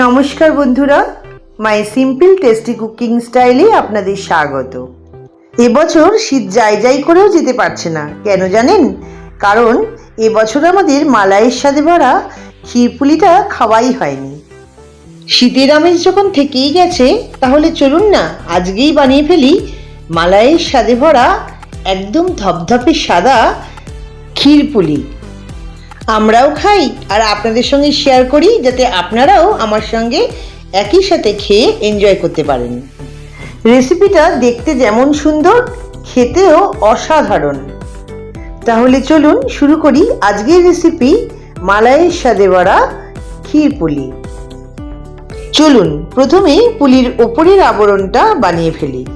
নমস্কার বন্ধুরা, মাই simple tasty cooking স্টাইলে আপনাদের স্বাগত। এবছর শীত যাই যাই করেও যেতে পারছে না, কেন জানেন? কারণ এবছর আমাদের মালাইয়ের স্বাদে ভরা ক্ষীরপুলিটা খাওয়াই হয়নি। শীতের আমেজ যখন থেকেই গেছে, তাহলে চলুন না, আজকেই বানিয়ে ফেলি মালাইয়ের স্বাদে ভরা একদম ধপধপে সাদা ক্ষীরপুলি। আমরাও খাই আর আপনাদের সঙ্গে শেয়ার করি যাতে আপনারাও আমার সঙ্গে একই সাথে খেয়ে এনজয় করতে পারেন। রেসিপিটা দেখতে যেমন সুন্দর, খেতেও অসাধারণ। তাহলে চলুন শুরু করি আজকের রেসিপি মালাইয়ের স্বাদে ভরা ক্ষীর পুলি। চলুন প্রথমে পুলির ওপরের আবরণটা বানিয়ে ফেলি।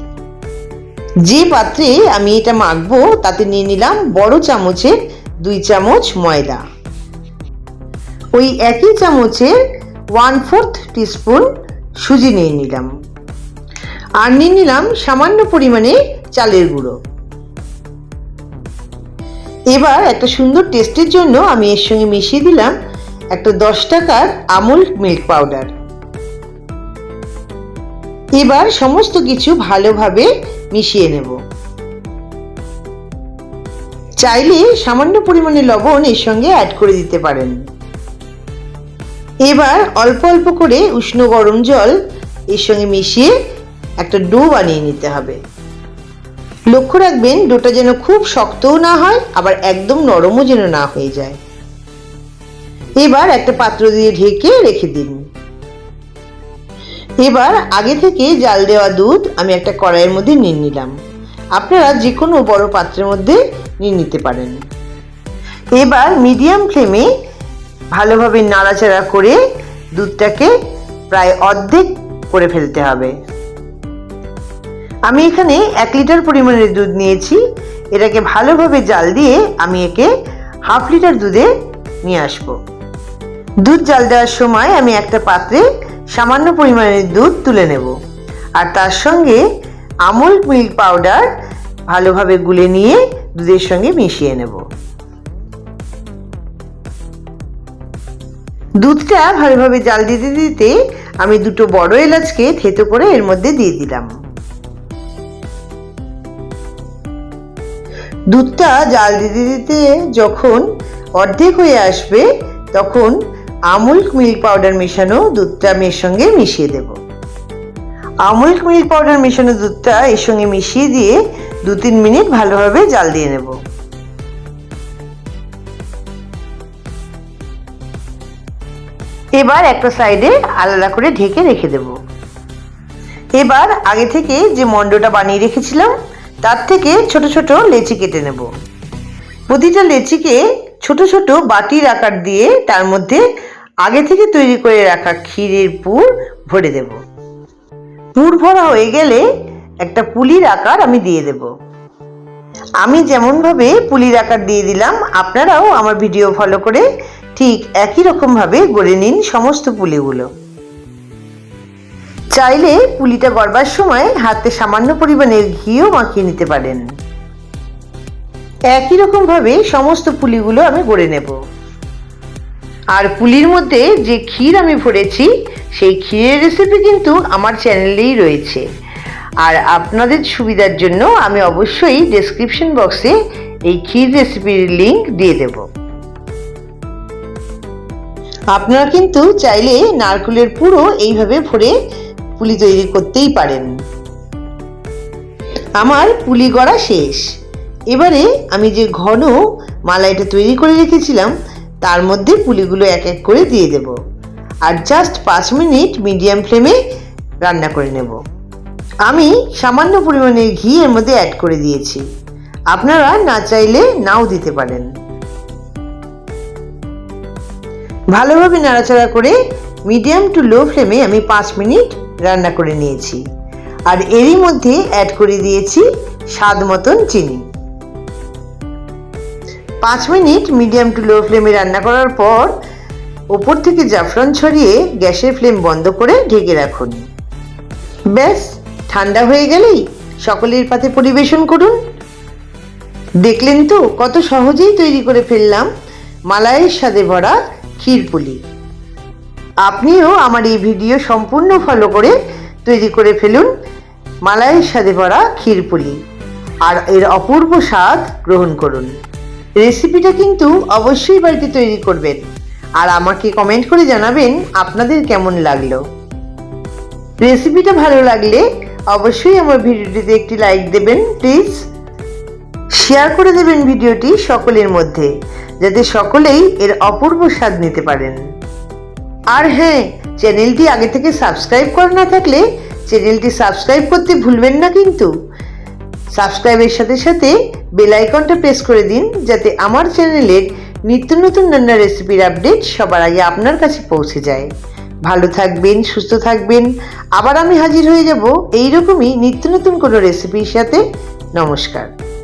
যে পাত্রে আমি এটা মাখবো তাতে নিয়ে নিলাম বড় চামচের দুই চামচ ময়দা। ওই একই চামচের ওয়ান ফোর্থ টিস্পুন সুজি নিয়ে নিলাম। আর নিয়ে নিলাম সামান্য পরিমাণে চালের গুঁড়ো। এবার একটা সুন্দর টেস্টের জন্য আমি এর সঙ্গে মিশিয়ে দিলাম একটা দশ টাকার আমুল মিল্ক পাউডার এবার সমস্ত কিছু ভালোভাবে মিশিয়ে নেব। চাইলে সামান্য পরিমাণে লবণ এর সঙ্গে অ্যাড করে দিতে পারেন। এবার অল্প অল্প করে উষ্ণ গরম জল এর সঙ্গে মিশিয়ে একটা ডো বানিয়ে নিতে হবে। লক্ষ্য রাখবেন, ডোটা যেন খুব শক্তও না হয়, আবার একদম নরমও যেন না হয়ে যায়। এবার একটা পাত্র দিয়ে ঢেকে রেখে দিন। এবার আগে থেকে জাল দেওয়া দুধ আমি একটা কড়াইয়ের মধ্যে নিয়ে নিলাম। আপনারা যে কোনো বড় পাত্রের মধ্যে নিয়ে নিতে পারেন। এবার মিডিয়াম ফ্লেমে ভালোভাবে নাড়াচাড়া করে দুধটাকে প্রায় অর্ধেক করে ফেলতে হবে। আমি এখানে এক লিটার পরিমাণের দুধ নিয়েছি। এটাকে ভালোভাবে জাল দিয়ে আমি একে হাফ লিটার দুধে নিয়ে আসব। দুধ জাল দেওয়ার সময় আমি একটা পাত্রে সামান্য পরিমাণের দুধ তুলে নেব। আর তার সঙ্গে আমুল মিল্ক পাউডার ভালোভাবে গুলে নিয়ে দুধের সঙ্গে মিশিয়ে নেব। দুধটা ভালোভাবে জাল দিতে দিতে আমি দুটো বড় এলাচকে থেতো করে এর মধ্যে দিয়ে দিলাম। দুধটা জাল দিতে দিতে যখন অর্ধেক হয়ে আসবে, তখন আমুল মিল্ক পাউডার মেশানো দুধটা আমি এর সঙ্গে মিশিয়ে দেব। আমুল মিল্ক পাউডার মেশানো দুধটা এর সঙ্গে মিশিয়ে দিয়ে দু তিন মিনিট ভালোভাবে জাল দিয়ে নেব। এবার একটা সাইডে আলাদা করে ঢেকে রেখে দেব। এবার আগে থেকে যে মন্ডটা বানিয়ে রেখেছিলাম, তার থেকে ছোট ছোট লেচি কেটে নেব। প্রতিটা লেচিকে ছোট ছোট বাটির আকার দিয়ে তার মধ্যে আগে থেকে তৈরি করে রাখা ক্ষীরের পুর ভরে দেব। পুর ভরা হয়ে গেলে একটা পুলির আকার আমি দিয়ে দেব। আমি যেমনভাবে পুলির আকার দিয়ে দিলাম, আপনারাও আমার ভিডিও ফলো করে ঠিক একই রকমভাবে গড়ে নিন সমস্ত পুলিগুলো। চাইলে পুলিটা গড়বার সময় হাতে সামান্য পরিমাণের ঘিও মাখিয়ে নিতে পারেন। একই রকমভাবে সমস্ত পুলিগুলো আমি গড়ে নেব। আর পুলির মধ্যে যে ক্ষীর আমি ভরেছি, সেই ক্ষীরের রেসিপি কিন্তু আমার চ্যানেলেই রয়েছে। আর আপনাদের সুবিধার জন্য আমি অবশ্যই ডেসক্রিপশন বক্সে এই ক্ষীর রেসিপির লিংক দিয়ে দেব। আপনারা কিন্তু চাইলে নারকুলের পুরো এইভাবে ভরে পুলি তৈরি করতেই পারেন। আমার পুলি গড়া শেষ। এবারে আমি যে ঘন মালাইটা তৈরি করে রেখেছিলাম, তার মধ্যে পুলিগুলো এক এক করে দিয়ে দেব। আর জাস্ট পাঁচ মিনিট মিডিয়াম ফ্লেমে রান্না করে নেব। আমি সামান্য পরিমাণে ঘি এর মধ্যে অ্যাড করে দিয়েছি। আপনারা না চাইলে নাও দিতে পারেন। ভালোভাবে নাড়াচাড়া করে মিডিয়াম টু লো ফ্লেমে আমি পাঁচ মিনিট রান্না করে নিয়েছি। আর এরই মধ্যে অ্যাড করে দিয়েছি স্বাদ মতন চিনি। পাঁচ মিনিট মিডিয়াম টু লো ফ্লেমে রান্না করার পর ওপর থেকে জাফরান ছড়িয়ে গ্যাসের ফ্লেম বন্ধ করে ঢেকে রাখুন। ব্যাস, ঠান্ডা হয়ে গেলেই সকলের পাতে পরিবেশন করুন। দেখলেন তো কত সহজেই তৈরি করে ফেললাম। মালাইয়ের স্বাদে ভরা ক্ষীরপুলি আপনিও আমার এই ভিডিও সম্পূর্ণ ফলো করে তৈরি করে ফেলুন মালাইয়ের স্বাদে ভরা ক্ষীরপুলি আর এর অপূর্ব স্বাদ গ্রহণ করুন। রেসিপিটা কিন্তু অবশ্যই বাড়িতে তৈরি করবেন। আর আমাকে কমেন্ট করে জানাবেন আপনাদের কেমন লাগল। রেসিপিটা ভালো লাগলে অবশ্যই আমার ভিডিওটিতে একটি লাইক দেবেন প্লিজ শেয়ার করে দেবেন ভিডিওটি সকলের মধ্যে। যাতে সকলেই এর অপূর্ব স্বাদ নিতে পারেন। আর হ্যাঁ চ্যানেলটি আগে থেকে সাবস্ক্রাইব করা না থাকলে চ্যানেলটি সাবস্ক্রাইব করতে ভুলবেন না কিন্তু। সাবস্ক্রাইবের সাথে সাথে বেল আইকনটা প্রেস করে দিন যাতে আমার চ্যানেলের নিত্য নতুন রান্না রেসিপির আপডেট সবার আগে আপনার কাছে পৌঁছে যায়। ভালো থাকবেন, সুস্থ থাকবেন। আবার আমি হাজির হয়ে যাব এইরকমই নিত্য নতুন কোনো রেসিপির সাথে। নমস্কার।